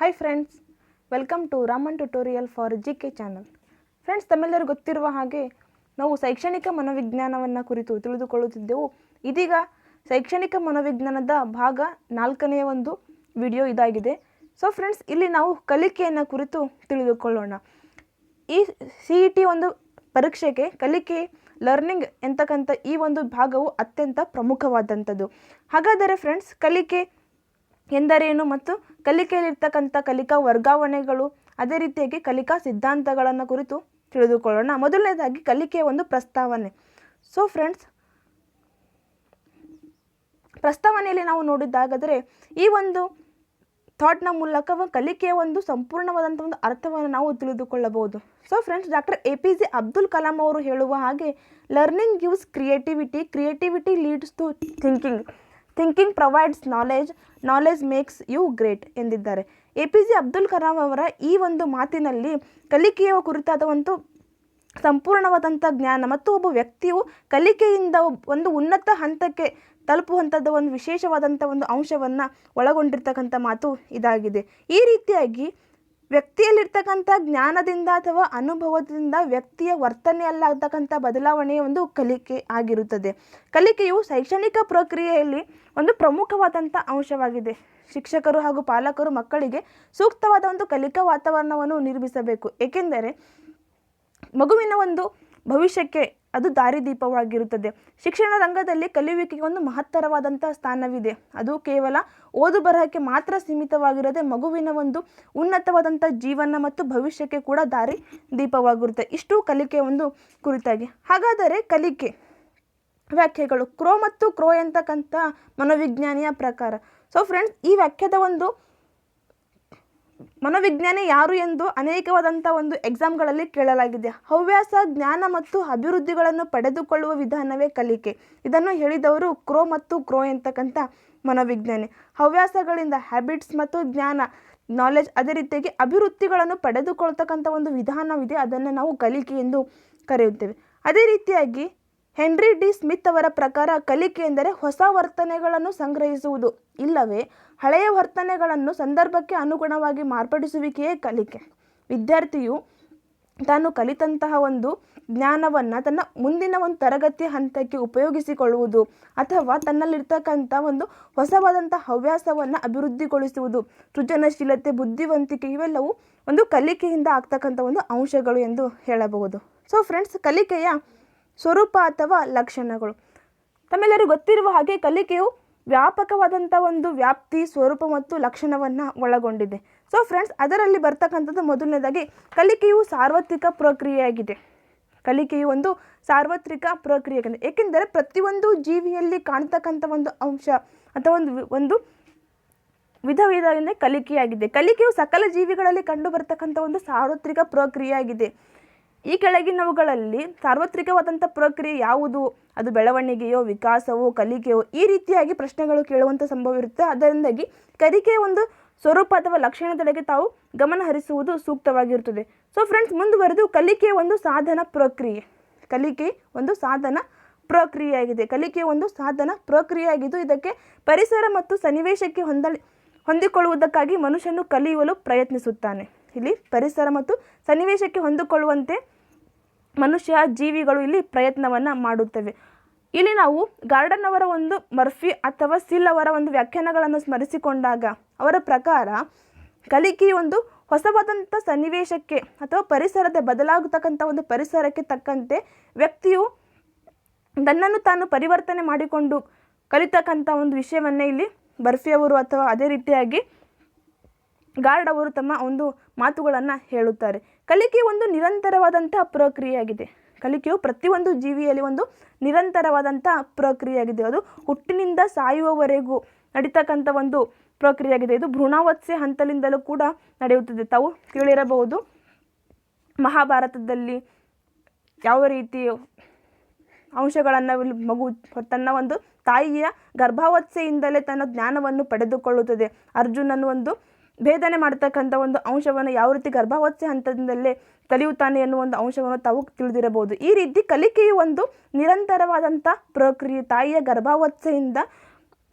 Hi friends welcome to Raman tutorial for G K channel friends ತಮ್ಮೆಲ್ಲರೂ ಗೊತ್ತಿರುವ ಹಾಗೆ ನಾವು ಶೈಕ್ಷಣಿಕ ಮನೋವಿಜ್ಞಾನವನ್ನು ಕುರಿತು ತಿಳಿದುಕೊಳ್ಳುತ್ತಿದ್ದೆವು. ಇದೀಗ ಶೈಕ್ಷಣಿಕ ಮನೋವಿಜ್ಞಾನದ ಭಾಗ ನಾಲ್ಕನೆಯ ಒಂದು ವಿಡಿಯೋ ಇದಾಗಿದೆ. ಸೊ ಫ್ರೆಂಡ್ಸ್ ಇಲ್ಲಿ ನಾವು ಕಲಿಕೆಯನ್ನು ಕುರಿತು ತಿಳಿದುಕೊಳ್ಳೋಣ. ಈ ಸಿ ಇ ಟಿ ಒಂದು ಪರೀಕ್ಷೆಗೆ ಕಲಿಕೆ ಲರ್ನಿಂಗ್ ಎಂತಕ್ಕಂಥ ಈ ಒಂದು ಭಾಗವು ಅತ್ಯಂತ ಪ್ರಮುಖವಾದಂಥದ್ದು. ಹಾಗಾದರೆ ಫ್ರೆಂಡ್ಸ್ ಕಲಿಕೆ ಎಂದರೇನು ಮತ್ತು ಕಲಿಕೆಯಲ್ಲಿರ್ತಕ್ಕಂಥ ಕಲಿಕಾ ವರ್ಗಾವಣೆಗಳು, ಅದೇ ರೀತಿಯಾಗಿ ಕಲಿಕಾ ಸಿದ್ಧಾಂತಗಳನ್ನು ಕುರಿತು ತಿಳಿದುಕೊಳ್ಳೋಣ. ಮೊದಲನೇದಾಗಿ ಕಲಿಕೆಯ ಒಂದು ಪ್ರಸ್ತಾವನೆ. ಸೊ ಫ್ರೆಂಡ್ಸ್ ಪ್ರಸ್ತಾವನೆಯಲ್ಲಿ ನಾವು ನೋಡಿದ್ದಾಗಾದರೆ ಈ ಒಂದು ಥಾಟ್ನ ಮೂಲಕ ಕಲಿಕೆಯ ಒಂದು ಸಂಪೂರ್ಣವಾದಂಥ ಒಂದು ಅರ್ಥವನ್ನು ನಾವು ತಿಳಿದುಕೊಳ್ಳಬಹುದು. So friends doctor A P J Abdul Kalam ಅವರು ಹೇಳುವ ಹಾಗೆ learning gives creativity creativity leads to thinking thinking provides knowledge knowledge makes you great ಎಂದಿದ್ದಾರೆ. A P J Abdul Kalam ಅವರ ಈ ಒಂದು ಮಾತಿನಲ್ಲಿ ಕಲಿಕೆಯ ಕುರಿತಾದ ಒಂದು ಸಂಪೂರ್ಣವಾದಂಥ ಜ್ಞಾನ ಮತ್ತು ಒಬ್ಬ ವ್ಯಕ್ತಿಯು ಕಲಿಕೆಯಿಂದ ಒಂದು ಉನ್ನತ ಹಂತಕ್ಕೆ ತಲುಪುವಂಥದ್ದ ಒಂದು ವಿಶೇಷವಾದಂಥ ಒಂದು ಅಂಶವನ್ನು ಒಳಗೊಂಡಿರ್ತಕ್ಕಂಥ ಮಾತು ಇದಾಗಿದೆ. ಈ ರೀತಿಯಾಗಿ ವ್ಯಕ್ತಿಯಲ್ಲಿರ್ತಕ್ಕಂಥ ಜ್ಞಾನದಿಂದ ಅಥವಾ ಅನುಭವದಿಂದ ವ್ಯಕ್ತಿಯ ವರ್ತನೆಯಲ್ಲಾಗ್ತಕ್ಕಂಥ ಬದಲಾವಣೆಯ ಒಂದು ಕಲಿಕೆ ಆಗಿರುತ್ತದೆ. ಕಲಿಕೆಯು ಶೈಕ್ಷಣಿಕ ಪ್ರಕ್ರಿಯೆಯಲ್ಲಿ ಒಂದು ಪ್ರಮುಖವಾದಂಥ ಅಂಶವಾಗಿದೆ. ಶಿಕ್ಷಕರು ಹಾಗೂ ಪಾಲಕರು ಮಕ್ಕಳಿಗೆ ಸೂಕ್ತವಾದ ಒಂದು ಕಲಿಕಾ ವಾತಾವರಣವನ್ನು ನಿರ್ಮಿಸಬೇಕು. ಏಕೆಂದರೆ ಮಗುವಿನ ಒಂದು ಭವಿಷ್ಯಕ್ಕೆ ಅದು ದಾರಿದೀಪವಾಗಿರುತ್ತದೆ. ಶಿಕ್ಷಣ ರಂಗದಲ್ಲಿ ಕಲಿಯುವಿಕೆಗೆ ಒಂದು ಮಹತ್ತರವಾದಂತಹ ಸ್ಥಾನವಿದೆ. ಅದು ಕೇವಲ ಓದು ಬರಹಕ್ಕೆ ಮಾತ್ರ ಸೀಮಿತವಾಗಿರದೆ ಮಗುವಿನ ಒಂದು ಉನ್ನತವಾದಂಥ ಜೀವನ ಮತ್ತು ಭವಿಷ್ಯಕ್ಕೆ ಕೂಡ ದಾರಿ ದೀಪವಾಗಿರುತ್ತೆ ಇಷ್ಟು ಕಲಿಕೆ ಒಂದು ಕುರಿತಾಗಿ. ಹಾಗಾದರೆ ಕಲಿಕೆ ವ್ಯಾಖ್ಯೆಗಳು. ಕ್ರೋ ಮತ್ತು ಕ್ರೋ ಎಂತಕ್ಕಂಥ ಮನೋವಿಜ್ಞಾನಿಯ ಪ್ರಕಾರ. ಸೊ ಫ್ರೆಂಡ್ಸ್ ಈ ವ್ಯಾಖ್ಯದ ಒಂದು ಮನೋವಿಜ್ಞಾನಿ ಯಾರು ಎಂದು ಅನೇಕವಾದಂಥ ಒಂದು ಎಕ್ಸಾಮ್ಗಳಲ್ಲಿ ಕೇಳಲಾಗಿದೆ. ಹವ್ಯಾಸ, ಜ್ಞಾನ ಮತ್ತು ಅಭಿವೃದ್ಧಿಗಳನ್ನು ಪಡೆದುಕೊಳ್ಳುವ ವಿಧಾನವೇ ಕಲಿಕೆ. ಇದನ್ನು ಹೇಳಿದವರು ಕ್ರೋ ಮತ್ತು ಕ್ರೋ ಎಂತಕ್ಕಂಥ ಮನೋವಿಜ್ಞಾನಿ. ಹವ್ಯಾಸಗಳಿಂದ ಹ್ಯಾಬಿಟ್ಸ್ ಮತ್ತು ಜ್ಞಾನ ನಾಲೆಜ್ ಅದೇ ರೀತಿಯಾಗಿ ಅಭಿವೃದ್ಧಿಗಳನ್ನು ಪಡೆದುಕೊಳ್ತಕ್ಕಂಥ ಒಂದು ವಿಧಾನವಿದೆ. ಅದನ್ನು ನಾವು ಕಲಿಕೆ ಎಂದು ಕರೆಯುತ್ತೇವೆ. ಅದೇ ರೀತಿಯಾಗಿ ಹೆನ್ರಿ ಡಿ ಸ್ಮಿತ್ ಅವರ ಪ್ರಕಾರ ಕಲಿಕೆ ಎಂದರೆ ಹೊಸ ವರ್ತನೆಗಳನ್ನು ಸಂಗ್ರಹಿಸುವುದು. ಇಲ್ಲವೇ, ಹಳೆಯ ವರ್ತನೆಗಳನ್ನು ಸಂದರ್ಭಕ್ಕೆ ಅನುಗುಣವಾಗಿ ಮಾರ್ಪಡಿಸುವಿಕೆಯೇ ಕಲಿಕೆ. ವಿದ್ಯಾರ್ಥಿಯು ತಾನು ಕಲಿತಂತಹ ಒಂದು ಜ್ಞಾನವನ್ನು ತನ್ನ ಮುಂದಿನ ಒಂದು ತರಗತಿಯ ಹಂತಕ್ಕೆ ಉಪಯೋಗಿಸಿಕೊಳ್ಳುವುದು ಅಥವಾ ತನ್ನಲ್ಲಿರ್ತಕ್ಕಂಥ ಒಂದು ಹೊಸವಾದಂಥ ಹವ್ಯಾಸವನ್ನು ಅಭಿವೃದ್ಧಿಗೊಳಿಸುವುದು, ಸೃಜನಶೀಲತೆ, ಬುದ್ಧಿವಂತಿಕೆ ಇವೆಲ್ಲವೂ ಒಂದು ಕಲಿಕೆಯಿಂದ ಆಗ್ತಕ್ಕಂಥ ಒಂದು ಅಂಶಗಳು ಎಂದು ಹೇಳಬಹುದು. ಸೊ ಫ್ರೆಂಡ್ಸ್ ಕಲಿಕೆಯ ಸ್ವರೂಪ ಅಥವಾ ಲಕ್ಷಣಗಳು. ತಮ್ಮೆಲ್ಲರಿಗೂ ಗೊತ್ತಿರುವ ಹಾಗೆ ಕಲಿಕೆಯು ವ್ಯಾಪಕವಾದಂಥ ಒಂದು ವ್ಯಾಪ್ತಿ, ಸ್ವರೂಪ ಮತ್ತು ಲಕ್ಷಣವನ್ನು ಒಳಗೊಂಡಿದೆ. ಸೊ ಫ್ರೆಂಡ್ಸ್ ಅದರಲ್ಲಿ ಬರ್ತಕ್ಕಂಥದ್ದು ಮೊದಲನೇದಾಗಿ ಕಲಿಕೆಯು ಸಾರ್ವತ್ರಿಕ ಪ್ರಕ್ರಿಯೆಯಾಗಿದೆ. ಕಲಿಕೆಯು ಒಂದು ಸಾರ್ವತ್ರಿಕ ಪ್ರಕ್ರಿಯೆಯಾಗಿದೆ. ಏಕೆಂದರೆ ಪ್ರತಿಯೊಂದು ಜೀವಿಯಲ್ಲಿ ಕಾಣ್ತಕ್ಕಂಥ ಒಂದು ಅಂಶ ಅಥವಾ ಒಂದು ಒಂದು ವಿಧ ವಿಧದಿಂದ ಕಲಿಕೆಯಾಗಿದೆ. ಕಲಿಕೆಯು ಸಕಲ ಜೀವಿಗಳಲ್ಲಿ ಕಂಡು ಬರ್ತಕ್ಕಂಥ ಒಂದು ಸಾರ್ವತ್ರಿಕ ಪ್ರಕ್ರಿಯೆಯಾಗಿದೆ. ಈ ಕೆಳಗಿನವುಗಳಲ್ಲಿ ಸಾರ್ವತ್ರಿಕವಾದಂಥ ಪ್ರಕ್ರಿಯೆ ಯಾವುದು? ಅದು ಬೆಳವಣಿಗೆಯೋ, ವಿಕಾಸವೋ, ಕಲಿಕೆಯೋ, ಈ ರೀತಿಯಾಗಿ ಪ್ರಶ್ನೆಗಳು ಕೇಳುವಂಥ ಸಂಭವ ಇರುತ್ತೆ ಅದರಿಂದಾಗಿ ಕಲಿಕೆಯ ಒಂದು ಸ್ವರೂಪ ಅಥವಾ ಲಕ್ಷಣದೆಡೆಗೆ ತಾವು ಗಮನ ಹರಿಸುವುದು ಸೂಕ್ತವಾಗಿರುತ್ತದೆ. ಸೊ ಫ್ರೆಂಡ್ಸ್ ಮುಂದುವರೆದು ಕಲಿಕೆಯ ಒಂದು ಸಾಧನ ಪ್ರಕ್ರಿಯೆ. ಕಲಿಕೆ ಒಂದು ಸಾಧನ ಪ್ರಕ್ರಿಯೆಯಾಗಿದೆ. ಕಲಿಕೆಯ ಒಂದು ಸಾಧನ ಪ್ರಕ್ರಿಯೆಯಾಗಿದ್ದು ಇದಕ್ಕೆ ಪರಿಸರ ಮತ್ತು ಸನ್ನಿವೇಶಕ್ಕೆ ಹೊಂದಲಿ, ಹೊಂದಿಕೊಳ್ಳುವುದಕ್ಕಾಗಿ ಮನುಷ್ಯನು ಕಲಿಯಲು ಪ್ರಯತ್ನಿಸುತ್ತಾನೆ. ಇಲ್ಲಿ ಪರಿಸರ ಮತ್ತು ಸನ್ನಿವೇಶಕ್ಕೆ ಹೊಂದಿಕೊಳ್ಳುವಂತೆ ಮನುಷ್ಯ ಜೀವಿಗಳು ಇಲ್ಲಿ ಪ್ರಯತ್ನವನ್ನು ಮಾಡುತ್ತವೆ. ಇಲ್ಲಿ ನಾವು ಗಾರ್ಡನ್ ಅವರ ಒಂದು ಮರ್ಫಿ ಅಥವಾ ಸಿಲ್ ಅವರ ಒಂದು ವ್ಯಾಖ್ಯಾನಗಳನ್ನು ಸ್ಮರಿಸಿಕೊಂಡಾಗ ಅವರ ಪ್ರಕಾರ ಕಲಿಕೆ ಒಂದು ಹೊಸವಾದಂಥ ಸನ್ನಿವೇಶಕ್ಕೆ ಅಥವಾ ಪರಿಸರದ ಬದಲಾಗತಕ್ಕಂಥ ಒಂದು ಪರಿಸರಕ್ಕೆ ತಕ್ಕಂತೆ ವ್ಯಕ್ತಿಯು ತನ್ನನ್ನು ತಾನು ಪರಿವರ್ತನೆ ಮಾಡಿಕೊಂಡು ಕಲಿತಕ್ಕಂಥ ಒಂದು ವಿಷಯವನ್ನೇ ಇಲ್ಲಿ ಬರ್ಫಿಯವರು ಅಥವಾ ಅದೇ ರೀತಿಯಾಗಿ ಗಾರ್ಡ್ ಅವರು ತಮ್ಮ ಒಂದು ಮಾತುಗಳನ್ನು ಹೇಳುತ್ತಾರೆ. ಕಲಿಕೆ ಒಂದು ನಿರಂತರವಾದಂಥ ಪ್ರಕ್ರಿಯೆಯಾಗಿದೆ. ಕಲಿಕೆಯು ಪ್ರತಿಯೊಂದು ಜೀವಿಯಲ್ಲಿ ಒಂದು ನಿರಂತರವಾದಂಥ ಪ್ರಕ್ರಿಯೆಯಾಗಿದೆ. ಅದು ಹುಟ್ಟಿನಿಂದ ಸಾಯುವವರೆಗೂ ನಡೀತಕ್ಕಂಥ ಒಂದು ಪ್ರಕ್ರಿಯೆಯಾಗಿದೆ. ಇದು ಭ್ರೂಣಾವತ್ಸೆ ಹಂತಲಿಂದಲೂ ಕೂಡ ನಡೆಯುತ್ತದೆ. ತಾವು ಕೇಳಿರಬಹುದು, ಮಹಾಭಾರತದಲ್ಲಿ ಯಾವ ರೀತಿ ಅಂಶಗಳನ್ನು ಮಗು, ತನ್ನ ಒಂದು ತಾಯಿಯ ಗರ್ಭಾವತ್ಸೆಯಿಂದಲೇ ತನ್ನ ಜ್ಞಾನವನ್ನು ಪಡೆದುಕೊಳ್ಳುತ್ತದೆ. ಅರ್ಜುನನು ಒಂದು ಭೇದನೆ ಮಾಡತಕ್ಕಂಥ ಒಂದು ಅಂಶವನ್ನು ಯಾವ ರೀತಿ ಗರ್ಭಾವಸ್ಥೆ ಹಂತದಿಂದಲೇ ಕಲಿಯುತ್ತಾನೆ ಎನ್ನುವ ಒಂದು ಅಂಶವನ್ನು ತಾವು ತಿಳಿದಿರಬಹುದು. ಈ ರೀತಿ ಕಲಿಕೆಯು ಒಂದು ನಿರಂತರವಾದಂಥ ಪ್ರಕ್ರಿಯೆ, ತಾಯಿಯ ಗರ್ಭಾವಸ್ಥೆಯಿಂದ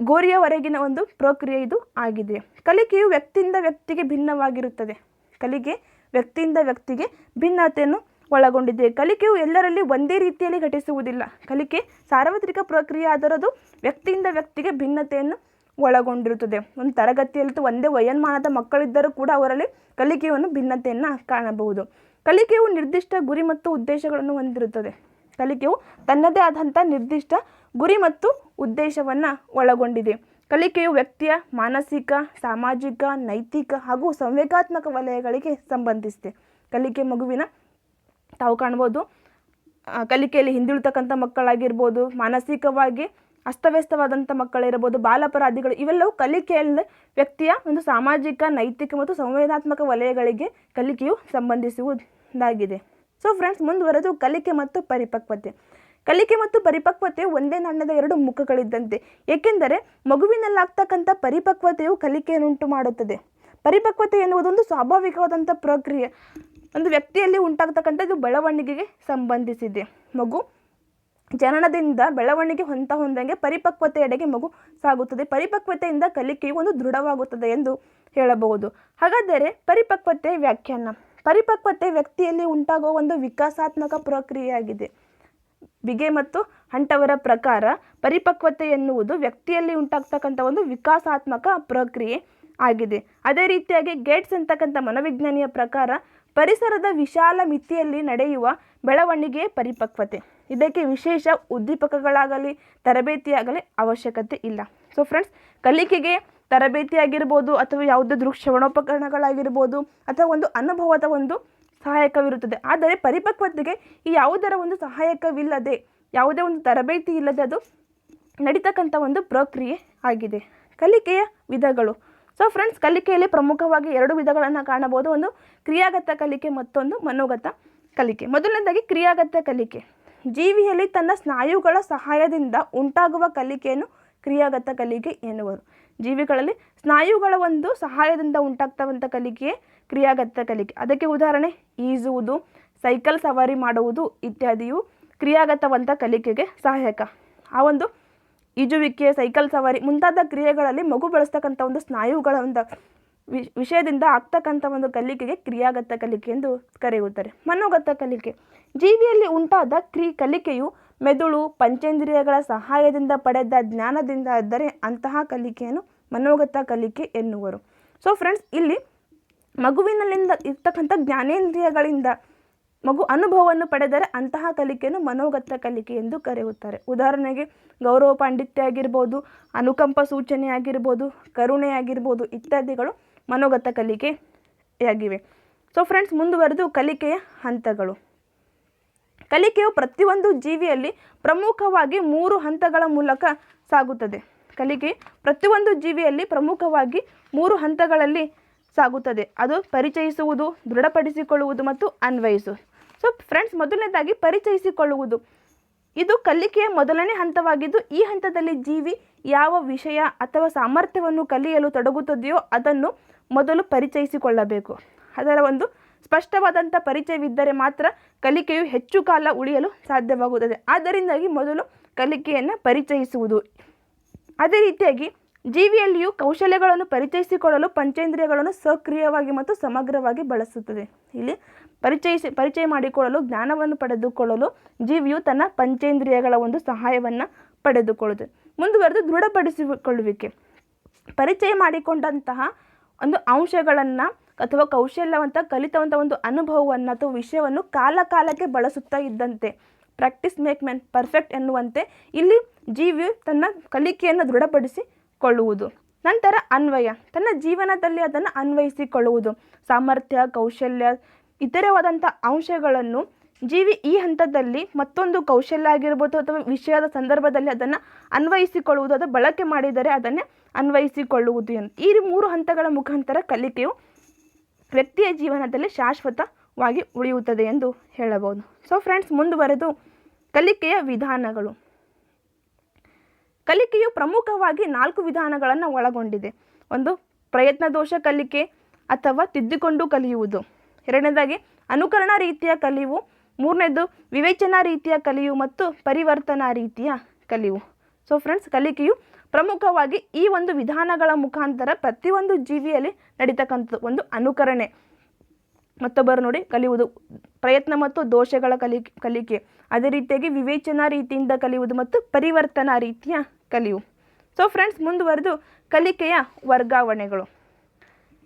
ಗೋರಿಯವರೆಗಿನ ಒಂದು ಪ್ರಕ್ರಿಯೆ ಇದು ಆಗಿದೆ. ಕಲಿಕೆಯು ವ್ಯಕ್ತಿಯಿಂದ ವ್ಯಕ್ತಿಗೆ ಭಿನ್ನವಾಗಿರುತ್ತದೆ. ಕಲಿಕೆ ವ್ಯಕ್ತಿಯಿಂದ ವ್ಯಕ್ತಿಗೆ ಭಿನ್ನತೆಯನ್ನು ಒಳಗೊಂಡಿದೆ. ಕಲಿಕೆಯು ಎಲ್ಲರಲ್ಲಿ ಒಂದೇ ರೀತಿಯಲ್ಲಿ ಘಟಿಸುವುದಿಲ್ಲ. ಕಲಿಕೆ ಸಾರ್ವತ್ರಿಕ ಪ್ರಕ್ರಿಯೆ ಆದರದು ವ್ಯಕ್ತಿಯಿಂದ ವ್ಯಕ್ತಿಗೆ ಭಿನ್ನತೆಯನ್ನು ಒಳಗೊಂಡಿರುತ್ತದೆ. ಒಂದು ತರಗತಿಯಲ್ಲಿ ಒಂದೇ ವಯೋಮಾನದ ಮಕ್ಕಳಿದ್ದರೂ ಕೂಡ ಅವರಲ್ಲಿ ಕಲಿಕೆಯನ್ನು ಭಿನ್ನತೆಯನ್ನು ಕಾಣಬಹುದು. ಕಲಿಕೆಯು ನಿರ್ದಿಷ್ಟ ಗುರಿ ಮತ್ತು ಉದ್ದೇಶಗಳನ್ನು ಹೊಂದಿರುತ್ತದೆ. ಕಲಿಕೆಯು ತನ್ನದೇ ಆದಂಥ ನಿರ್ದಿಷ್ಟ ಗುರಿ ಮತ್ತು ಉದ್ದೇಶವನ್ನು ಒಳಗೊಂಡಿದೆ. ಕಲಿಕೆಯು ವ್ಯಕ್ತಿಯ ಮಾನಸಿಕ, ಸಾಮಾಜಿಕ, ನೈತಿಕ ಹಾಗೂ ಸಂವೇಗಾತ್ಮಕ ವಲಯಗಳಿಗೆ ಸಂಬಂಧಿಸಿದೆ. ಕಲಿಕೆ ಮಗುವಿನ ತಾವು ಕಾಣ್ಬೋದು ಕಲಿಕೆಯಲ್ಲಿ ಹಿಂದುಳಿತಕ್ಕಂಥ ಮಕ್ಕಳಾಗಿರ್ಬೋದು, ಮಾನಸಿಕವಾಗಿ ಅಸ್ತವ್ಯಸ್ತವಾದಂಥ ಮಕ್ಕಳಿರ್ಬೋದು ಬಾಲಾಪರಾಧಿಗಳು, ಇವೆಲ್ಲವೂ ಕಲಿಕೆಯಲ್ಲಿ ವ್ಯಕ್ತಿಯ ಒಂದು ಸಾಮಾಜಿಕ, ನೈತಿಕ ಮತ್ತು ಸಂವೇದನಾತ್ಮಕ ವಲಯಗಳಿಗೆ ಕಲಿಕೆಯು ಸಂಬಂಧಿಸುವುದಾಗಿದೆ. ಸೊ ಫ್ರೆಂಡ್ಸ್ ಮುಂದುವರೆದು ಕಲಿಕೆ ಮತ್ತು ಪರಿಪಕ್ವತೆ. ಕಲಿಕೆ ಮತ್ತು ಪರಿಪಕ್ವತೆ ಒಂದೇ ನಾಣ್ಯದ ಎರಡು ಮುಖಗಳಿದ್ದಂತೆ. ಏಕೆಂದರೆ ಮಗುವಿನಲ್ಲಾಗ್ತಕ್ಕಂಥ ಪರಿಪಕ್ವತೆಯು ಕಲಿಕೆಯನ್ನುಂಟು ಮಾಡುತ್ತದೆ. ಪರಿಪಕ್ವತೆ ಎನ್ನುವುದೊಂದು ಸ್ವಾಭಾವಿಕವಾದಂಥ ಪ್ರಕ್ರಿಯೆ. ಒಂದು ವ್ಯಕ್ತಿಯಲ್ಲಿ ಉಂಟಾಗ್ತಕ್ಕಂಥದ್ದು ಬೆಳವಣಿಗೆಗೆ ಸಂಬಂಧಿಸಿದೆ. ಮಗು ಜನನದಿಂದ ಬೆಳವಣಿಗೆ ಹೊಂತ ಹೊಂದಂಗೆ ಪರಿಪಕ್ವತೆಯೆಡೆಗೆ ಮಗು ಸಾಗುತ್ತದೆ. ಪರಿಪಕ್ವತೆಯಿಂದ ಕಲಿಕೆಯು ಒಂದು ದೃಢವಾಗುತ್ತದೆ ಎಂದು ಹೇಳಬಹುದು. ಹಾಗಾದರೆ ಪರಿಪಕ್ವತೆ ವ್ಯಾಖ್ಯಾನ. ಪರಿಪಕ್ವತೆ ವ್ಯಕ್ತಿಯಲ್ಲಿ ಉಂಟಾಗುವ ಒಂದು ವಿಕಾಸಾತ್ಮಕ ಪ್ರಕ್ರಿಯೆಯಾಗಿದೆ. ಬಿಗೆ ಮತ್ತು ಹಂಟವರ ಪ್ರಕಾರ ಪರಿಪಕ್ವತೆ ಎನ್ನುವುದು ವ್ಯಕ್ತಿಯಲ್ಲಿ ಉಂಟಾಗ್ತಕ್ಕಂಥ ಒಂದು ವಿಕಾಸಾತ್ಮಕ ಪ್ರಕ್ರಿಯೆ ಆಗಿದೆ. ಅದೇ ರೀತಿಯಾಗಿ ಗೇಟ್ಸ್ ಅಂತಕ್ಕಂಥ ಮನೋವಿಜ್ಞಾನಿಯ ಪ್ರಕಾರ ಪರಿಸರದ ವಿಶಾಲ ಮಿತಿಯಲ್ಲಿ ನಡೆಯುವ ಬೆಳವಣಿಗೆಯೇ ಪರಿಪಕ್ವತೆ. ಇದಕ್ಕೆ ವಿಶೇಷ ಉದ್ದೀಪಕಗಳಾಗಲಿ, ತರಬೇತಿಯಾಗಲಿ ಅವಶ್ಯಕತೆ ಇಲ್ಲ. ಸೊ ಫ್ರೆಂಡ್ಸ್ ಕಲಿಕೆಗೆ ತರಬೇತಿ ಆಗಿರ್ಬೋದು ಅಥವಾ ಯಾವುದೇ ದೃಶ್ಯವಣೋಪಕರಣಗಳಾಗಿರ್ಬೋದು ಅಥವಾ ಒಂದು ಅನುಭವದ ಒಂದು ಸಹಾಯಕವಿರುತ್ತದೆ. ಆದರೆ ಪರಿಪಕ್ವತೆಗೆ ಈ ಯಾವುದರ ಒಂದು ಸಹಾಯಕವಿಲ್ಲದೆ, ಯಾವುದೇ ಒಂದು ತರಬೇತಿ ಇಲ್ಲದೆ ಅದು ನಡೀತಕ್ಕಂಥ ಒಂದು ಪ್ರಕ್ರಿಯೆ ಆಗಿದೆ. ಕಲಿಕೆಯ ವಿಧಗಳು. ಸೊ ಫ್ರೆಂಡ್ಸ್ ಕಲಿಕೆಯಲ್ಲಿ ಪ್ರಮುಖವಾಗಿ ಎರಡು ವಿಧಗಳನ್ನು ಕಾಣಬಹುದು. ಒಂದು ಕ್ರಿಯಾಗತ ಕಲಿಕೆ ಮತ್ತೊಂದು ಮನೋಗತ ಕಲಿಕೆ. ಮೊದಲನೇದಾಗಿ ಕ್ರಿಯಾಗತ ಕಲಿಕೆ. ಜೀವಿಯಲ್ಲಿ ತನ್ನ ಸ್ನಾಯುಗಳ ಸಹಾಯದಿಂದ ಉಂಟಾಗುವ ಕಲಿಕೆಯನ್ನು ಕ್ರಿಯಾಗತ ಕಲಿಕೆ ಎನ್ನುವರು. ಜೀವಿಗಳಲ್ಲಿ ಸ್ನಾಯುಗಳ ಒಂದು ಸಹಾಯದಿಂದ ಉಂಟಾಗ್ತವಂಥ ಕಲಿಕೆ ಕ್ರಿಯಾಗತ ಕಲಿಕೆ. ಅದಕ್ಕೆ ಉದಾಹರಣೆ, ಈಜುವುದು, ಸೈಕಲ್ ಸವಾರಿ ಮಾಡುವುದು ಇತ್ಯಾದಿಯು ಕ್ರಿಯಾಗತವಂಥ ಕಲಿಕೆಗೆ ಸಹಾಯಕ. ಆ ಒಂದು ಈಜುವಿಕೆ, ಸೈಕಲ್ ಸವಾರಿ ಮುಂತಾದ ಕ್ರಿಯೆಗಳಲ್ಲಿ ಮಗು ಬಳಸ್ತಕ್ಕಂಥ ಒಂದು ಸ್ನಾಯುಗಳ ಒಂದು ವಿಷಯದಿಂದ ಆಗ್ತಕ್ಕಂಥ ಒಂದು ಕಲಿಕೆಗೆ ಕ್ರಿಯಾಗತ ಕಲಿಕೆ ಎಂದು ಕರೆಯುತ್ತಾರೆ. ಮನೋಗತ ಕಲಿಕೆ. ಜೀವಿಯಲ್ಲಿ ಉಂಟಾದ ಕ್ರಿ, ಕಲಿಕೆಯು ಮೆದುಳು, ಪಂಚೇಂದ್ರಿಯಗಳ ಸಹಾಯದಿಂದ ಪಡೆದ ಜ್ಞಾನದಿಂದ ಆದರೆ ಅಂತಹ ಕಲಿಕೆಯನ್ನು ಮನೋಗತ ಕಲಿಕೆ ಎನ್ನುವರು. ಸೊ ಫ್ರೆಂಡ್ಸ್ ಇಲ್ಲಿ ಮಗುವಿನಲ್ಲಿಂದ ಇರ್ತಕ್ಕಂಥ ಜ್ಞಾನೇಂದ್ರಿಯಗಳಿಂದ ಮಗು ಅನುಭವವನ್ನು ಪಡೆದರೆ ಅಂತಹ ಕಲಿಕೆಯನ್ನು ಮನೋಗತ ಕಲಿಕೆ ಎಂದು ಕರೆಯುತ್ತಾರೆ. ಉದಾಹರಣೆಗೆ ಗೌರವ ಪಾಂಡಿತ್ಯ ಆಗಿರ್ಬೋದು, ಅನುಕಂಪ ಸೂಚನೆ ಆಗಿರ್ಬೋದು, ಕರುಣೆ ಆಗಿರ್ಬೋದು ಇತ್ಯಾದಿಗಳು ಮನೋಗತ ಕಲಿಕೆಯಾಗಿವೆ ಸೊ ಫ್ರೆಂಡ್ಸ್ ಮುಂದುವರೆದು ಕಲಿಕೆಯ ಹಂತಗಳು. ಕಲಿಕೆಯು ಪ್ರತಿಯೊಂದು ಜೀವಿಯಲ್ಲಿ ಪ್ರಮುಖವಾಗಿ ಮೂರು ಹಂತಗಳ ಮೂಲಕ ಸಾಗುತ್ತದೆ. ಕಲಿಕೆ ಪ್ರತಿಯೊಂದು ಜೀವಿಯಲ್ಲಿ ಪ್ರಮುಖವಾಗಿ ಮೂರು ಹಂತಗಳಲ್ಲಿ ಸಾಗುತ್ತದೆ. ಅದು ಪರಿಚಯಿಸುವುದು, ದೃಢಪಡಿಸಿಕೊಳ್ಳುವುದು ಮತ್ತು ಅನ್ವಯಿಸು. ಸೊ ಫ್ರೆಂಡ್ಸ್ ಮೊದಲನೇದಾಗಿ ಪರಿಚಯಿಸಿಕೊಳ್ಳುವುದು. ಇದು ಕಲಿಕೆಯ ಮೊದಲನೇ ಹಂತವಾಗಿದ್ದು, ಈ ಹಂತದಲ್ಲಿ ಜೀವಿ ಯಾವ ವಿಷಯ ಅಥವಾ ಸಾಮರ್ಥ್ಯವನ್ನು ಕಲಿಯಲು ತೊಡಗುತ್ತದೆಯೋ ಅದನ್ನು ಮೊದಲು ಪರಿಚಯಿಸಿಕೊಳ್ಳಬೇಕು. ಅದರ ಒಂದು ಸ್ಪಷ್ಟವಾದಂಥ ಪರಿಚಯವಿದ್ದರೆ ಮಾತ್ರ ಕಲಿಕೆಯು ಹೆಚ್ಚು ಕಾಲ ಉಳಿಯಲು ಸಾಧ್ಯವಾಗುತ್ತದೆ. ಆದ್ದರಿಂದಾಗಿ ಮೊದಲು ಕಲಿಕೆಯನ್ನು ಪರಿಚಯಿಸುವುದು. ಅದೇ ರೀತಿಯಾಗಿ ಜೀವಿಯಲ್ಲಿಯೂ ಕೌಶಲ್ಯಗಳನ್ನು ಪರಿಚಯಿಸಿಕೊಳ್ಳಲು ಪಂಚೇಂದ್ರಿಯಗಳನ್ನು ಸಕ್ರಿಯವಾಗಿ ಮತ್ತು ಸಮಗ್ರವಾಗಿ ಬಳಸುತ್ತದೆ. ಇಲ್ಲಿ ಪರಿಚಯಿಸಿ ಪರಿಚಯ ಮಾಡಿಕೊಳ್ಳಲು, ಜ್ಞಾನವನ್ನು ಪಡೆದುಕೊಳ್ಳಲು ಜೀವಿಯು ತನ್ನ ಪಂಚೇಂದ್ರಿಯಗಳ ಒಂದು ಸಹಾಯವನ್ನು ಪಡೆದುಕೊಳ್ಳುತ್ತದೆ ಮುಂದುವರೆದು ದೃಢಪಡಿಸಿಕೊಳ್ಳುವಿಕೆ. ಪರಿಚಯ ಮಾಡಿಕೊಂಡಂತಹ ಒಂದು ಅಂಶಗಳನ್ನು ಅಥವಾ ಕೌಶಲ್ಯವಂತ ಕಲಿತವಂಥ ಒಂದು ಅನುಭವವನ್ನು ಅಥವಾ ವಿಷಯವನ್ನು ಕಾಲ ಕಾಲಕ್ಕೆ ಬಳಸುತ್ತಾ ಇದ್ದಂತೆ, ಪ್ರಾಕ್ಟೀಸ್ ಮೇಕ್ ಮ್ಯಾನ್ ಪರ್ಫೆಕ್ಟ್ ಎನ್ನುವಂತೆ ಇಲ್ಲಿ ಜೀವಿಯು ತನ್ನ ಕಲಿಕೆಯನ್ನು ದೃಢಪಡಿಸಿಕೊಳ್ಳುವುದು. ನಂತರ ಅನ್ವಯ. ತನ್ನ ಜೀವನದಲ್ಲಿ ಅದನ್ನು ಅನ್ವಯಿಸಿಕೊಳ್ಳುವುದು. ಸಾಮರ್ಥ್ಯ, ಕೌಶಲ್ಯ ಇತರವಾದಂಥ ಅಂಶಗಳನ್ನು ಜೀವಿ ಈ ಹಂತದಲ್ಲಿ ಮತ್ತೊಂದು ಕೌಶಲ್ಯ ಆಗಿರ್ಬೋದು ಅಥವಾ ವಿಷಯದ ಸಂದರ್ಭದಲ್ಲಿ ಅದನ್ನು ಅನ್ವಯಿಸಿಕೊಳ್ಳುವುದು, ಅದು ಬಳಕೆ ಮಾಡಿದರೆ ಅದನ್ನೇ ಅನ್ವಯಿಸಿಕೊಳ್ಳುವುದು ಎಂದು ಈ ಮೂರು ಹಂತಗಳ ಮುಖಾಂತರ ಕಲಿಕೆಯು ವ್ಯಕ್ತಿಯ ಜೀವನದಲ್ಲಿ ಶಾಶ್ವತವಾಗಿ ಉಳಿಯುತ್ತದೆ ಎಂದು ಹೇಳಬಹುದು. ಸೊ ಫ್ರೆಂಡ್ಸ್ ಮುಂದುವರೆದು ಕಲಿಕೆಯ ವಿಧಾನಗಳು. ಕಲಿಕೆಯು ಪ್ರಮುಖವಾಗಿ ನಾಲ್ಕು ವಿಧಾನಗಳನ್ನು ಒಳಗೊಂಡಿದೆ. ಒಂದು ಪ್ರಯತ್ನ ದೋಷ ಕಲಿಕೆ ಅಥವಾ ತಿದ್ದುಕೊಂಡು ಕಲಿಯುವುದು. ಎರಡನೇದಾಗಿ, ಅನುಕರಣ ರೀತಿಯ ಕಲಿವು. ಮೂರನೇದು, ವಿವೇಚನಾ ರೀತಿಯ ಕಲಿಯು ಮತ್ತು ಪರಿವರ್ತನಾ ರೀತಿಯ ಕಲಿವು. ಸೊ ಫ್ರೆಂಡ್ಸ್ ಕಲಿಕೆಯು ಪ್ರಮುಖವಾಗಿ ಈ ಒಂದು ವಿಧಾನಗಳ ಮುಖಾಂತರ ಪ್ರತಿಯೊಂದು ಜೀವಿಯಲ್ಲಿ ನಡೀತಕ್ಕಂಥದ್ದು. ಒಂದು ಅನುಕರಣೆ. ಮತ್ತೊಬ್ಬರು ನೋಡಿ, ಕಲಿಯುವುದು ಪ್ರಯತ್ನ ಮತ್ತು ದೋಷಗಳ ಕಲಿ, ಕಲಿಕೆ. ಅದೇ ರೀತಿಯಾಗಿ ವಿವೇಚನಾ ರೀತಿಯಿಂದ ಕಲಿಯುವುದು ಮತ್ತು ಪರಿವರ್ತನಾ ರೀತಿಯ ಕಲಿಯು. ಸೊ ಫ್ರೆಂಡ್ಸ್ ಮುಂದುವರೆದು ಕಲಿಕೆಯ ವರ್ಗಾವಣೆಗಳು.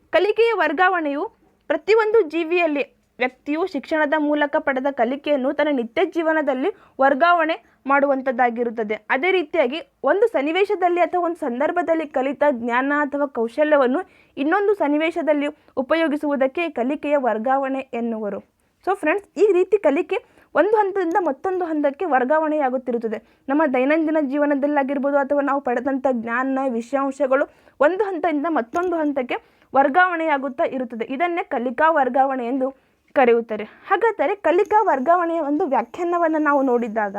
ಕಲಿಕೆಯ ವರ್ಗಾವಣೆಯು ಪ್ರತಿಯೊಂದು ಜೀವಿಯಲ್ಲಿ ವ್ಯಕ್ತಿಯು ಶಿಕ್ಷಣದ ಮೂಲಕ ಪಡೆದ ಕಲಿಕೆಯನ್ನು ತನ್ನ ನಿತ್ಯ ಜೀವನದಲ್ಲಿ ವರ್ಗಾವಣೆ ಮಾಡುವಂಥದ್ದಾಗಿರುತ್ತದೆ ಅದೇ ರೀತಿಯಾಗಿ ಒಂದು ಸನ್ನಿವೇಶದಲ್ಲಿ ಅಥವಾ ಒಂದು ಸಂದರ್ಭದಲ್ಲಿ ಕಲಿತ ಜ್ಞಾನ ಅಥವಾ ಕೌಶಲ್ಯವನ್ನು ಇನ್ನೊಂದು ಸನ್ನಿವೇಶದಲ್ಲಿ ಉಪಯೋಗಿಸುವುದಕ್ಕೆ ಕಲಿಕೆಯ ವರ್ಗಾವಣೆ ಎನ್ನುವರು. ಸೊ ಫ್ರೆಂಡ್ಸ್ ಈ ರೀತಿ ಕಲಿಕೆ ಒಂದು ಹಂತದಿಂದ ಮತ್ತೊಂದು ಹಂತಕ್ಕೆ ವರ್ಗಾವಣೆಯಾಗುತ್ತಿರುತ್ತದೆ. ನಮ್ಮ ದೈನಂದಿನ ಜೀವನದಲ್ಲಾಗಿರ್ಬೋದು ಅಥವಾ ನಾವು ಪಡೆದಂಥ ಜ್ಞಾನ, ವಿಷಯಾಂಶಗಳು ಒಂದು ಹಂತದಿಂದ ಮತ್ತೊಂದು ಹಂತಕ್ಕೆ ವರ್ಗಾವಣೆಯಾಗುತ್ತಾ ಇರುತ್ತದೆ. ಇದನ್ನೇ ಕಲಿಕಾ ವರ್ಗಾವಣೆ ಎಂದು ಕರೆಯುತ್ತಾರೆ. ಹಾಗಾದರೆ ಕಲಿಕಾ ವರ್ಗಾವಣೆಯ ಒಂದು ವ್ಯಾಖ್ಯಾನವನ್ನು ನಾವು ನೋಡಿದಾಗ,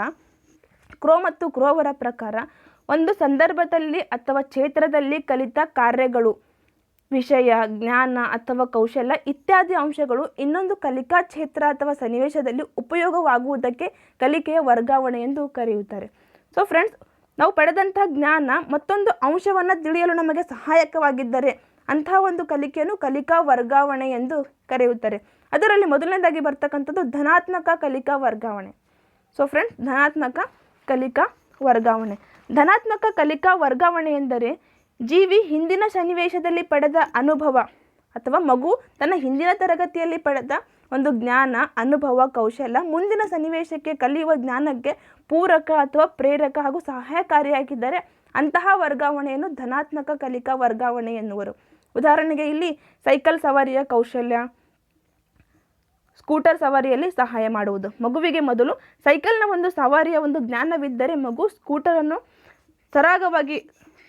ಕ್ರೋ ಮತ್ತು ಕ್ರೋವರ ಪ್ರಕಾರ ಒಂದು ಸಂದರ್ಭದಲ್ಲಿ ಅಥವಾ ಕ್ಷೇತ್ರದಲ್ಲಿ ಕಲಿತ ಕಾರ್ಯಗಳು ವಿಷಯ, ಜ್ಞಾನ ಅಥವಾ ಕೌಶಲ್ಯ ಇತ್ಯಾದಿ ಅಂಶಗಳು ಇನ್ನೊಂದು ಕಲಿಕಾ ಕ್ಷೇತ್ರ ಅಥವಾ ಸನ್ನಿವೇಶದಲ್ಲಿ ಉಪಯೋಗವಾಗುವುದಕ್ಕೆ ಕಲಿಕೆಯ ವರ್ಗಾವಣೆ ಎಂದು ಕರೆಯುತ್ತಾರೆ. ಸೊ ಫ್ರೆಂಡ್ಸ್ ನಾವು ಪಡೆದಂಥ ಜ್ಞಾನ ಮತ್ತೊಂದು ಅಂಶವನ್ನು ತಿಳಿಯಲು ನಮಗೆ ಸಹಾಯಕವಾಗಿದ್ದರೆ ಅಂತಹ ಒಂದು ಕಲಿಕೆಯನ್ನು ಕಲಿಕಾ ವರ್ಗಾವಣೆ ಎಂದು ಕರೆಯುತ್ತಾರೆ. ಅದರಲ್ಲಿ ಮೊದಲನೇದಾಗಿ ಬರ್ತಕ್ಕಂಥದ್ದು ಧನಾತ್ಮಕ ಕಲಿಕಾ ವರ್ಗಾವಣೆ. ಸೊ ಫ್ರೆಂಡ್ಸ್ ಧನಾತ್ಮಕ ಕಲಿಕಾ ವರ್ಗಾವಣೆ. ಧನಾತ್ಮಕ ಕಲಿಕಾ ವರ್ಗಾವಣೆ ಎಂದರೆ ಜೀವಿ ಹಿಂದಿನ ಸನ್ನಿವೇಶದಲ್ಲಿ ಪಡೆದ ಅನುಭವ ಅಥವಾ ಮಗು ತನ್ನ ಹಿಂದಿನ ತರಗತಿಯಲ್ಲಿ ಪಡೆದ ಒಂದು ಜ್ಞಾನ, ಅನುಭವ ಕೌಶಲ್ಯ ಮುಂದಿನ ಸನ್ನಿವೇಶಕ್ಕೆ ಕಲಿಯುವ ಜ್ಞಾನಕ್ಕೆ ಪೂರಕ ಅಥವಾ ಪ್ರೇರಕ ಹಾಗೂ ಸಹಾಯಕಾರಿಯಾಗಿದ್ದರೆ ಅಂತಹ ವರ್ಗಾವಣೆಯನ್ನು ಧನಾತ್ಮಕ ಕಲಿಕಾ ವರ್ಗಾವಣೆ ಎನ್ನುವರು. ಉದಾಹರಣೆಗೆ ಇಲ್ಲಿ ಸೈಕಲ್ ಸವಾರಿಯ ಕೌಶಲ್ಯ, ಸ್ಕೂಟರ್ ಸವಾರಿಯಲ್ಲಿ ಸಹಾಯ ಮಾಡುವುದು. ಮಗುವಿಗೆ ಮೊದಲು ಸೈಕಲ್ನ ಒಂದು ಸವಾರಿಯ ಒಂದು ಜ್ಞಾನವಿದ್ದರೆ ಮಗು ಸ್ಕೂಟರನ್ನು ಸರಾಗವಾಗಿ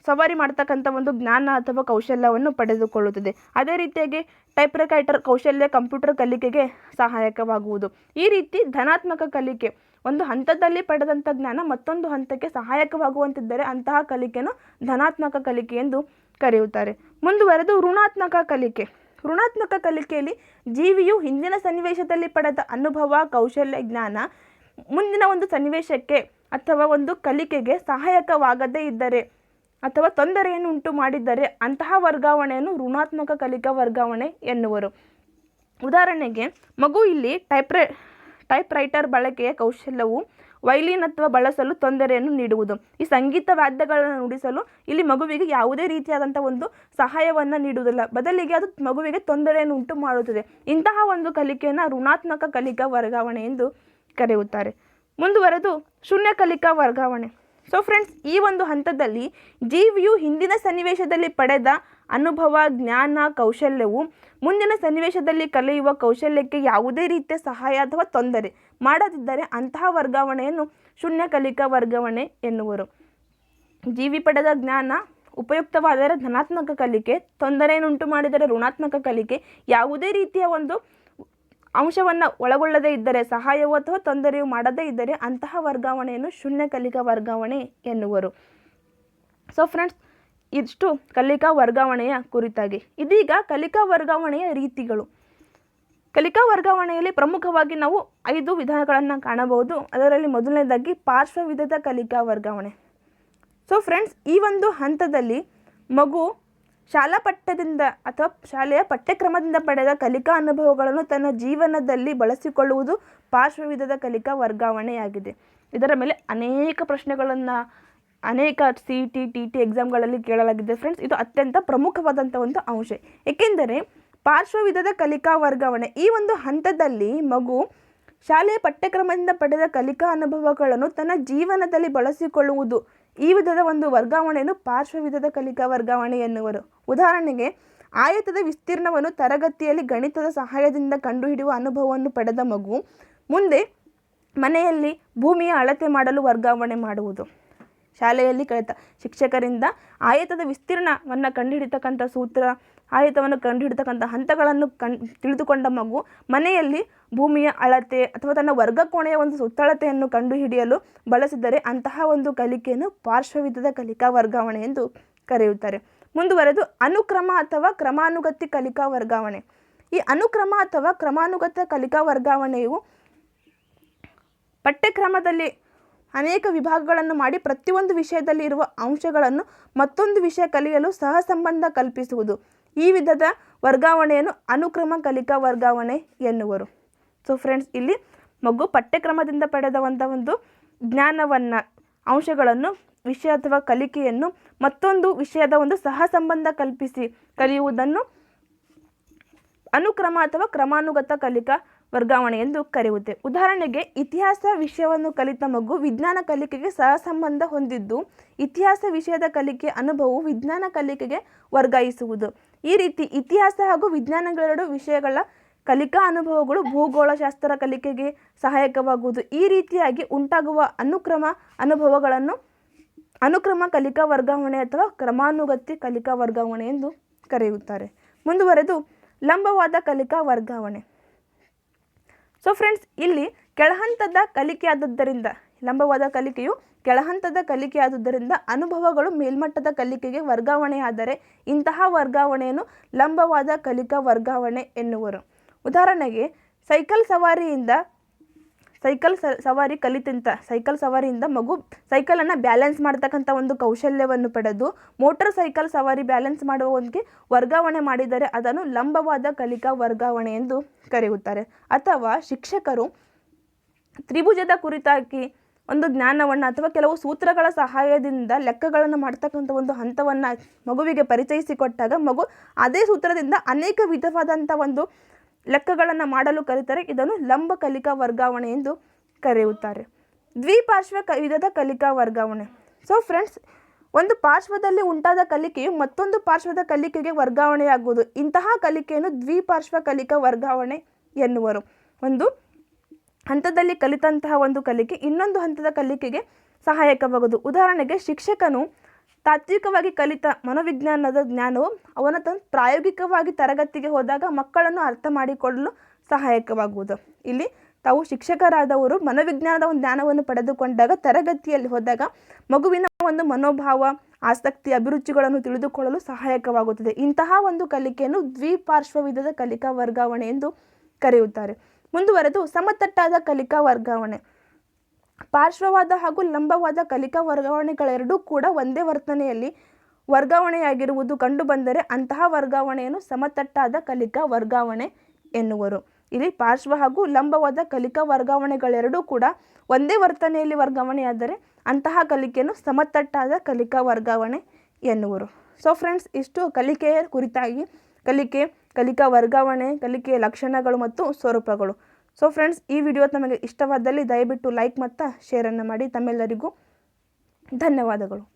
ಸವಾರಿ ಮಾಡ್ತಕ್ಕಂಥ ಒಂದು ಜ್ಞಾನ ಅಥವಾ ಕೌಶಲ್ಯವನ್ನು ಪಡೆದುಕೊಳ್ಳುತ್ತದೆ. ಅದೇ ರೀತಿಯಾಗಿ ಟೈಪ್ ರೈಟರ್ ಕೌಶಲ್ಯ ಕಂಪ್ಯೂಟರ್ ಕಲಿಕೆಗೆ ಸಹಾಯಕವಾಗುವುದು. ಈ ರೀತಿ ಧನಾತ್ಮಕ ಕಲಿಕೆ ಒಂದು ಹಂತದಲ್ಲಿ ಪಡೆದಂಥ ಜ್ಞಾನ ಮತ್ತೊಂದು ಹಂತಕ್ಕೆ ಸಹಾಯಕವಾಗುವಂತಿದ್ದರೆ ಅಂತಹ ಕಲಿಕೆಯನ್ನು ಧನಾತ್ಮಕ ಕಲಿಕೆ ಎಂದು ಕರೆಯುತ್ತಾರೆ. ಮುಂದುವರೆದು ಋಣಾತ್ಮಕ ಕಲಿಕೆ. ಋಣಾತ್ಮಕ ಕಲಿಕೆಯಲ್ಲಿ ಜೀವಿಯು ಹಿಂದಿನ ಸನ್ನಿವೇಶದಲ್ಲಿ ಪಡೆದ ಅನುಭವ, ಕೌಶಲ್ಯ, ಜ್ಞಾನ ಮುಂದಿನ ಒಂದು ಸನ್ನಿವೇಶಕ್ಕೆ ಅಥವಾ ಒಂದು ಕಲಿಕೆಗೆ ಸಹಾಯಕವಾಗದೇ ಇದ್ದರೆ ಅಥವಾ ತೊಂದರೆಯನ್ನು ಉಂಟು ಮಾಡಿದ್ದರೆ ಅಂತಹ ವರ್ಗಾವಣೆಯನ್ನು ಋಣಾತ್ಮಕ ಕಲಿಕಾ ವರ್ಗಾವಣೆ ಎನ್ನುವರು. ಉದಾಹರಣೆಗೆ, ಮಗು ಇಲ್ಲಿ ಟೈಪ್ ರೈ ಟೈಪ್ ರೈಟರ್ ಬಳಕೆಯ ಕೌಶಲ್ಯವು ವೈಲಿನ್ ಅಥವಾ ಬಳಸಲು ತೊಂದರೆಯನ್ನು ನೀಡುವುದು. ಈ ಸಂಗೀತ ವಾದ್ಯಗಳನ್ನು ನುಡಿಸಲು ಇಲ್ಲಿ ಮಗುವಿಗೆ ಯಾವುದೇ ರೀತಿಯಾದಂಥ ಒಂದು ಸಹಾಯವನ್ನು ನೀಡುವುದಿಲ್ಲ. ಬದಲಿಗೆ ಅದು ಮಗುವಿಗೆ ತೊಂದರೆಯನ್ನು ಉಂಟು ಮಾಡುತ್ತದೆ. ಇಂತಹ ಒಂದು ಕಲಿಕೆಯನ್ನು ಋಣಾತ್ಮಕ ಕಲಿಕಾ ವರ್ಗಾವಣೆ ಎಂದು ಕರೆಯುತ್ತಾರೆ. ಮುಂದುವರೆದು, ಶೂನ್ಯ ಕಲಿಕಾ ವರ್ಗಾವಣೆ. ಸೊ ಫ್ರೆಂಡ್ಸ್ ಈ ಒಂದು ಹಂತದಲ್ಲಿ ಜೀವಿಯು ಹಿಂದಿನ ಸನ್ನಿವೇಶದಲ್ಲಿ ಪಡೆದ ಅನುಭವ, ಜ್ಞಾನ, ಕೌಶಲ್ಯವು ಮುಂದಿನ ಸನ್ನಿವೇಶದಲ್ಲಿ ಕಲಿಯುವ ಕೌಶಲ್ಯಕ್ಕೆ ಯಾವುದೇ ರೀತಿಯ ಸಹಾಯ ಅಥವಾ ತೊಂದರೆ ಮಾಡದಿದ್ದರೆ ಅಂತಹ ವರ್ಗಾವಣೆಯನ್ನು ಶೂನ್ಯ ಕಲಿಕಾ ವರ್ಗಾವಣೆ ಎನ್ನುವರು. ಜೀವಿ ಪಡೆದ ಜ್ಞಾನ ಉಪಯುಕ್ತವಾದರೆ ಧನಾತ್ಮಕ ಕಲಿಕೆ ತೊಂದರೆಯನ್ನುಂಟು ಮಾಡಿದರೆ ಋಣಾತ್ಮಕ ಕಲಿಕೆ, ಯಾವುದೇ ರೀತಿಯ ಒಂದು ಅಂಶವನ್ನು ಒಳಗೊಳ್ಳದೇ ಇದ್ದರೆ, ಸಹಾಯವು ಅಥವಾ ತೊಂದರೆಯೂ ಮಾಡದೇ ಇದ್ದರೆ ಅಂತಹ ವರ್ಗಾವಣೆಯನ್ನು ಶೂನ್ಯ ಕಲಿಕಾ ವರ್ಗಾವಣೆ ಎನ್ನುವರು. ಸೊ ಫ್ರೆಂಡ್ಸ್ ಇಷ್ಟು ಕಲಿಕಾ ವರ್ಗಾವಣೆಯ ಕುರಿತಾಗಿ. ಇದೀಗ ಕಲಿಕಾ ವರ್ಗಾವಣೆಯ ರೀತಿಗಳು. ಕಲಿಕಾ ವರ್ಗಾವಣೆಯಲ್ಲಿ ಪ್ರಮುಖವಾಗಿ ನಾವು ಐದು ವಿಧಾನಗಳನ್ನು ಕಾಣಬಹುದು. ಅದರಲ್ಲಿ ಮೊದಲನೇದಾಗಿ ಪಾರ್ಶ್ವವಿಧದ ಕಲಿಕಾ ವರ್ಗಾವಣೆ. ಸೊ ಫ್ರೆಂಡ್ಸ್ ಈ ಒಂದು ಹಂತದಲ್ಲಿ ಮಗು ಶಾಲಾ ಪಠ್ಯದಿಂದ ಅಥವಾ ಶಾಲೆಯ ಪಠ್ಯಕ್ರಮದಿಂದ ಪಡೆದ ಕಲಿಕಾ ಅನುಭವಗಳನ್ನು ತನ್ನ ಜೀವನದಲ್ಲಿ ಬಳಸಿಕೊಳ್ಳುವುದು ಪಾರ್ಶ್ವವಿಧದ ಕಲಿಕಾ ವರ್ಗಾವಣೆಯಾಗಿದೆ. ಇದರ ಮೇಲೆ ಅನೇಕ ಪ್ರಶ್ನೆಗಳನ್ನು, ಅನೇಕ ಸಿ ಟಿ ಟಿ ಟಿ ಎಕ್ಸಾಮ್ಗಳಲ್ಲಿ ಕೇಳಲಾಗಿದೆ ಫ್ರೆಂಡ್ಸ್ ಇದು ಅತ್ಯಂತ ಪ್ರಮುಖವಾದಂಥ ಒಂದು ಅಂಶ. ಏಕೆಂದರೆ ಪಾರ್ಶ್ವವಿಧದ ಕಲಿಕಾ ವರ್ಗಾವಣೆ, ಈ ಒಂದು ಹಂತದಲ್ಲಿ ಮಗು ಶಾಲೆಯ ಪಠ್ಯಕ್ರಮದಿಂದ ಪಡೆದ ಕಲಿಕಾ ಅನುಭವಗಳನ್ನು ತನ್ನ ಜೀವನದಲ್ಲಿ ಬಳಸಿಕೊಳ್ಳುವುದು ಈ ವಿಧದ ಒಂದು ವರ್ಗಾವಣೆಯನ್ನು ಪಾರ್ಶ್ವವಿಧದ ಕಲಿಕಾ ವರ್ಗಾವಣೆ ಎನ್ನುವರು. ಉದಾಹರಣೆಗೆ, ಆಯತದ ವಿಸ್ತೀರ್ಣವನ್ನು ತರಗತಿಯಲ್ಲಿ ಗಣಿತದ ಸಹಾಯದಿಂದ ಕಂಡುಹಿಡಿಯುವ ಅನುಭವವನ್ನು ಪಡೆದ ಮಗು ಮುಂದೆ ಮನೆಯಲ್ಲಿ ಭೂಮಿಯ ಅಳತೆ ಮಾಡಲು ವರ್ಗಾವಣೆ ಮಾಡುವುದು. ಶಾಲೆಯಲ್ಲಿ ಕಲಿತ ಶಿಕ್ಷಕರಿಂದ ಆಯತದ ವಿಸ್ತೀರ್ಣವನ್ನು ಕಂಡುಹಿಡಿತಕ್ಕಂಥ ಸೂತ್ರ ಆಯತವನ್ನು ಕಂಡುಹಿಡಿತಕ್ಕಂಥ ಹಂತಗಳನ್ನು ಕಣ್, ತಿಳಿದುಕೊಂಡ ಮಗು ಮನೆಯಲ್ಲಿ ಭೂಮಿಯ ಅಳತೆ ಅಥವಾ ತನ್ನ ವರ್ಗಕೋಣೆಯ ಒಂದು ಸುತ್ತಳತೆಯನ್ನು ಕಂಡುಹಿಡಿಯಲು ಬಳಸಿದರೆ ಅಂತಹ ಒಂದು ಕಲಿಕೆಯನ್ನು ಪಾರ್ಶ್ವವಿಧದ ಕಲಿಕಾ ವರ್ಗಾವಣೆ ಎಂದು ಕರೆಯುತ್ತಾರೆ. ಮುಂದುವರೆದು ಅನುಕ್ರಮ ಅಥವಾ ಕ್ರಮಾನುಗತಿ ಕಲಿಕಾ ವರ್ಗಾವಣೆ. ಈ ಅನುಕ್ರಮ ಅಥವಾ ಕ್ರಮಾನುಗತ ಕಲಿಕಾ ವರ್ಗಾವಣೆಯು ಪಠ್ಯಕ್ರಮದಲ್ಲಿ ಅನೇಕ ವಿಭಾಗಗಳನ್ನು ಮಾಡಿ ಪ್ರತಿಯೊಂದು ವಿಷಯದಲ್ಲಿ ಇರುವ ಅಂಶಗಳನ್ನು ಮತ್ತೊಂದು ವಿಷಯ ಕಲಿಯಲು ಸಹಸಂಬಂಧ ಕಲ್ಪಿಸುವುದು. ಈ ವಿಧದ ವರ್ಗಾವಣೆಯನ್ನು ಅನುಕ್ರಮ ಕಲಿಕಾ ವರ್ಗಾವಣೆ ಎನ್ನುವರು. ಸೊ ಫ್ರೆಂಡ್ಸ್ ಇಲ್ಲಿ ಮಗು ಪಠ್ಯಕ್ರಮದಿಂದ ಪಡೆದವಂಥ ಒಂದು ಜ್ಞಾನವನ್ನು, ಅಂಶಗಳನ್ನು, ವಿಷಯ ಅಥವಾ ಕಲಿಕೆಯನ್ನು ಮತ್ತೊಂದು ವಿಷಯದ ಒಂದು ಸಹ ಸಂಬಂಧ ಕಲ್ಪಿಸಿ, ಕಲಿಯುವುದನ್ನು ಅನುಕ್ರಮ ಅಥವಾ ಕ್ರಮಾನುಗತ ಕಲಿಕಾ ವರ್ಗಾವಣೆ ಎಂದು ಕರೆಯುತ್ತೆ. ಉದಾಹರಣೆಗೆ, ಇತಿಹಾಸ ವಿಷಯವನ್ನು ಕಲಿತ ಮಗು ವಿಜ್ಞಾನ ಕಲಿಕೆಗೆ ಸಹ ಸಂಬಂಧ ಹೊಂದಿದ್ದು, ಇತಿಹಾಸ ವಿಷಯದ ಕಲಿಕೆ ಅನುಭವವು ವಿಜ್ಞಾನ ಕಲಿಕೆಗೆ ವರ್ಗಾಯಿಸುವುದು. ಈ ರೀತಿ ಇತಿಹಾಸ ಹಾಗೂ ವಿಜ್ಞಾನಗಳೆರಡು ವಿಷಯಗಳ ಕಲಿಕಾ ಅನುಭವಗಳು ಭೂಗೋಳಶಾಸ್ತ್ರ ಕಲಿಕೆಗೆ ಸಹಾಯಕವಾಗುವುದು. ಈ ರೀತಿಯಾಗಿ ಉಂಟಾಗುವ ಅನುಕ್ರಮ ಅನುಭವಗಳನ್ನು ಅನುಕ್ರಮ ಕಲಿಕಾ ವರ್ಗಾವಣೆ ಅಥವಾ ಕ್ರಮಾನುಗತಿ ಕಲಿಕಾ ವರ್ಗಾವಣೆ ಎಂದು ಕರೆಯುತ್ತಾರೆ. ಮುಂದುವರೆದು ಲಂಬವಾದ ಕಲಿಕಾ ವರ್ಗಾವಣೆ. ಸೊ ಫ್ರೆಂಡ್ಸ್ ಇಲ್ಲಿ ಕೆಳಹಂತದ ಕಲಿಕೆಯಾದದ್ದರಿಂದ, ಲಂಬವಾದ ಕಲಿಕೆಯು ಕೆಳಹಂತದ ಕಲಿಕೆಯಾದುದರಿಂದ ಅನುಭವಗಳು ಮೇಲ್ಮಟ್ಟದ ಕಲಿಕೆಗೆ ವರ್ಗಾವಣೆಯಾದರೆ ಇಂತಹ ವರ್ಗಾವಣೆಯನ್ನು ಲಂಬವಾದ ಕಲಿಕಾ ವರ್ಗಾವಣೆ ಎನ್ನುವರು. ಉದಾಹರಣೆಗೆ, ಸೈಕಲ್ ಸವಾರಿಯಿಂದ, ಸೈಕಲ್ ಸವಾರಿ ಕಲಿತಂತ, ಸೈಕಲ್ ಸವಾರಿಯಿಂದ ಮಗು ಸೈಕಲನ್ನು ಬ್ಯಾಲೆನ್ಸ್ ಮಾಡ್ತಕ್ಕಂಥ ಒಂದು ಕೌಶಲ್ಯವನ್ನು ಪಡೆದು ಮೋಟರ್ ಸೈಕಲ್ ಸವಾರಿ ಬ್ಯಾಲೆನ್ಸ್ ಮಾಡುವವನಿಗೆ ವರ್ಗಾವಣೆ ಮಾಡಿದರೆ ಅದನ್ನು ಲಂಬವಾದ ಕಲಿಕಾ ವರ್ಗಾವಣೆ ಎಂದು ಕರೆಯುತ್ತಾರೆ. ಅಥವಾ ಶಿಕ್ಷಕರು ತ್ರಿಭುಜದ ಕುರಿತಾಗಿ ಒಂದು ಜ್ಞಾನವನ್ನು ಅಥವಾ ಕೆಲವು ಸೂತ್ರಗಳ ಸಹಾಯದಿಂದ ಲೆಕ್ಕಗಳನ್ನು ಮಾಡ್ತಕ್ಕಂಥ ಒಂದು ಹಂತವನ್ನು ಮಗುವಿಗೆ ಪರಿಚಯಿಸಿಕೊಟ್ಟಾಗ ಮಗು ಅದೇ ಸೂತ್ರದಿಂದ ಅನೇಕ ವಿಧವಾದಂಥ ಒಂದು ಲೆಕ್ಕಗಳನ್ನು ಮಾಡಲು ಕರೀತಾರೆ ಇದನ್ನು ಲಂಬ ಕಲಿಕಾ ವರ್ಗಾವಣೆ ಎಂದು ಕರೆಯುತ್ತಾರೆ. ದ್ವಿಪಾರ್ಶ್ವ ಕ ವಿಧದ ಕಲಿಕಾ ವರ್ಗಾವಣೆ. ಸೊ ಫ್ರೆಂಡ್ಸ್ ಒಂದು ಪಾರ್ಶ್ವದಲ್ಲಿ ಉಂಟಾದ ಕಲಿಕೆಯು ಮತ್ತೊಂದು ಪಾರ್ಶ್ವದ ಕಲಿಕೆಗೆ ವರ್ಗಾವಣೆಯಾಗುವುದು. ಇಂತಹ ಕಲಿಕೆಯನ್ನು ದ್ವಿಪಾರ್ಶ್ವ ಕಲಿಕಾ ವರ್ಗಾವಣೆ ಎನ್ನುವರು. ಒಂದು ಹಂತದಲ್ಲಿ ಕಲಿತಂತಹ ಒಂದು ಕಲಿಕೆ ಇನ್ನೊಂದು ಹಂತದ ಕಲಿಕೆಗೆ ಸಹಾಯಕವಾಗುವುದು. ಉದಾಹರಣೆಗೆ ಶಿಕ್ಷಕನು ತಾತ್ವಿಕವಾಗಿ ಕಲಿತ ಮನೋವಿಜ್ಞಾನದ ಜ್ಞಾನವು ಅವನ ತನ್ನ ಪ್ರಾಯೋಗಿಕವಾಗಿ ತರಗತಿಗೆ ಹೋದಾಗ ಮಕ್ಕಳನ್ನು ಅರ್ಥ ಮಾಡಿಕೊಳ್ಳಲು ಸಹಾಯಕವಾಗುವುದು. ಇಲ್ಲಿ ತಾವು ಶಿಕ್ಷಕರಾದವರು ಮನೋವಿಜ್ಞಾನದ ಒಂದು ಜ್ಞಾನವನ್ನು ಪಡೆದುಕೊಂಡಾಗ ತರಗತಿಯಲ್ಲಿ ಹೋದಾಗ ಮಗುವಿನ ಒಂದು ಮನೋಭಾವ, ಆಸಕ್ತಿ, ಅಭಿರುಚಿಗಳನ್ನು ತಿಳಿದುಕೊಳ್ಳಲು ಸಹಾಯಕವಾಗುತ್ತದೆ. ಇಂತಹ ಒಂದು ಕಲಿಕೆಯನ್ನು ದ್ವಿಪಾರ್ಶ್ವವಿಧದ ಕಲಿಕಾ ವರ್ಗಾವಣೆ ಎಂದು ಕರೆಯುತ್ತಾರೆ. ಮುಂದುವರೆದು ಸಮತಟ್ಟಾದ ಕಲಿಕಾ ವರ್ಗಾವಣೆ. ಪಾರ್ಶ್ವವಾದ ಹಾಗೂ ಲಂಬವಾದ ಕಲಿಕಾ ವರ್ಗಾವಣೆಗಳೆರಡೂ ಕೂಡ ಒಂದೇ ವರ್ತನೆಯಲ್ಲಿ ವರ್ಗಾವಣೆಯಾಗಿರುವುದು ಕಂಡುಬಂದರೆ ಅಂತಹ ವರ್ಗಾವಣೆಯನ್ನು ಸಮತಟ್ಟಾದ ಕಲಿಕಾ ವರ್ಗಾವಣೆ ಎನ್ನುವರು. ಇಲ್ಲಿ ಪಾರ್ಶ್ವ ಹಾಗೂ ಲಂಬವಾದ ಕಲಿಕಾ ವರ್ಗಾವಣೆಗಳೆರಡೂ ಕೂಡ ಒಂದೇ ವರ್ತನೆಯಲ್ಲಿ ವರ್ಗಾವಣೆಯಾದರೆ ಅಂತಹ ಕಲಿಕೆಯನ್ನು ಸಮತಟ್ಟಾದ ಕಲಿಕಾ ವರ್ಗಾವಣೆ ಎನ್ನುವರು. ಸೊ ಫ್ರೆಂಡ್ಸ್ ಇಷ್ಟು ಕಲಿಕೆಯ ಕುರಿತಾಗಿ, ಕಲಿಕೆ ಕಲಿಕಾ ವರ್ಗಾವಣೆ, ಕಲಿಕೆಯ ಲಕ್ಷಣಗಳು ಮತ್ತು ಸ್ವರೂಪಗಳು. ಸೊ ಫ್ರೆಂಡ್ಸ್ ಈ ವಿಡಿಯೋ ತಮಗೆ ಇಷ್ಟವಾದಲ್ಲಿ ದಯವಿಟ್ಟು ಲೈಕ್ ಮತ್ತು ಶೇರನ್ನು ಮಾಡಿ. ತಮ್ಮೆಲ್ಲರಿಗೂ ಧನ್ಯವಾದಗಳು.